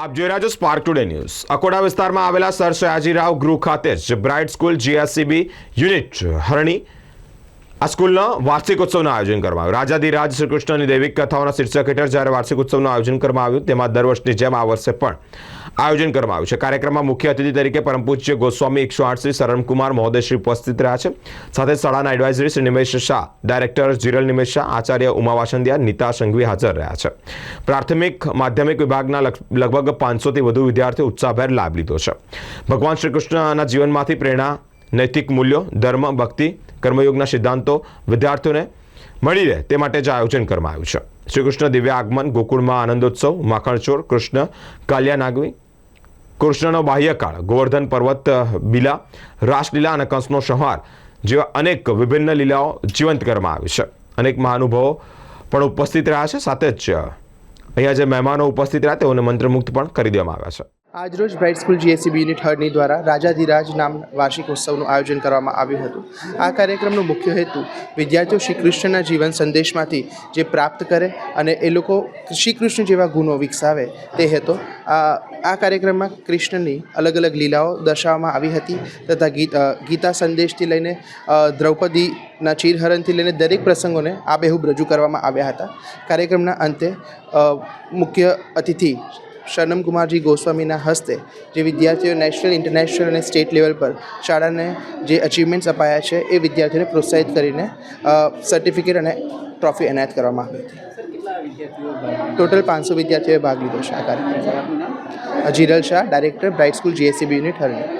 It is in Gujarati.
આપ જોઈ રહ્યા છો સ્પાર્ક ટુડે ન્યૂઝ અકોડા વિસ્તારમાં આવેલા સર સયાજીરાવ ગૃહ ખાતે જ bright school GSCB unit Harni આ સ્કૂલનો વાર્ષિક ઉત્સવનું આયોજન કરવામાં આવ્યું. રાજાધિરાજ શ્રી કૃષ્ણની દૈવિક કથાઓના શીર્ષક હેઠળ જ્યારે વાર્ષિક ઉત્સવનું આયોજન કરવામાં આવ્યું, તેમાં દર વર્ષની જેમ આ વર્ષે પણ આયોજન કરવામાં આવ્યું છે. કાર્યક્રમમાં મુખ્ય અતિથિ તરીકે પરમ પૂજ્ય ગોસ્વામી એકસો આઠ શ્રી શરણકુમાર મહોદયશ્રી ઉપસ્થિત રહ્યા છે. સાથે શાળાના એડવાઇઝરી શ્રી નિમેશ શાહ ડાયરેક્ટર જીરલ નિમેશ શાહ, આચાર્ય ઉમા વાસંદિયા નીતા સંઘવી હાજર રહ્યા છે. પ્રાથમિક માધ્યમિક વિભાગના લગ- લગભગ પાંચસોથી વધુ વિદ્યાર્થીઓ ઉત્સાહભેર લાભ લીધો છે. ભગવાન શ્રી કૃષ્ણના જીવનમાંથી પ્રેરણા નૈતિક મૂલ્યો, ધર્મ, ભક્તિ, કર્મયોગના સિદ્ધાંતો વિદ્યાર્થીઓને મળી રહે તે માટે જ આયોજન કરવામાં આવ્યું છે. શ્રી કૃષ્ણ દિવ્ય આગમન, ગોકુળમાં આનંદોત્સવ, માખણચોર, કૃષ્ણ કાલ્યાનાગવી કૃષ્ણનો બાહ્યકાળ ગોવર્ધન પર્વત, બીલા, રાસલીલા અને કંસનો સંહાર જેવા અનેક વિભિન્ન લીલાઓ જીવંત કરવામાં આવી છે. અનેક મહાનુભાવો પણ ઉપસ્થિત રહ્યા છે. સાથે જ અહીંયા જે મહેમાનો ઉપસ્થિત રહ્યા, તેઓને મંત્રમુગ્ધ પણ કરી દેવામાં આવ્યા છે. આજરોજ bright school GSCB unit Harni દ્વારા રાજાધિરાજ નામ વાર્ષિક ઉત્સવનું આયોજન કરવામાં આવ્યું હતું. આ કાર્યક્રમનો મુખ્ય હેતુ વિદ્યાર્થીઓ શ્રી કૃષ્ણના જીવન સંદેશમાંથી જે પ્રાપ્ત કરે અને એ લોકો શ્રી કૃષ્ણ જેવા ગુણો વિકસાવે તે હેતુ. આ આ કાર્યક્રમમાં કૃષ્ણની અલગ અલગ લીલાઓ દર્શાવવામાં આવી હતી તથા ગીત ગીતા સંદેશથી લઈને દ્રૌપદીના ચીરહરણથી લઈને દરેક પ્રસંગોને આબેહૂબ રજૂ કરવામાં આવ્યા હતા. કાર્યક્રમના અંતે મુખ્ય અતિથિ શરનમ કુમારજી ગોસ્વામીના હસ્તે જે વિદ્યાર્થીઓ નેશનલ, ઇન્ટરનેશનલ અને સ્ટેટ લેવલ પર શાળાને જે અચીવમેન્ટ્સ અપાયા છે, એ વિદ્યાર્થીઓને પ્રોત્સાહિત કરીને સર્ટિફિકેટ અને ટ્રોફી એનાયત કરવામાં આવી હતી. ટોટલ પાંચસો વિદ્યાર્થીઓએ ભાગ લીધો છે આ કાર્યક્રમમાં. Jiral Shah director bright school GSCB unit Harni.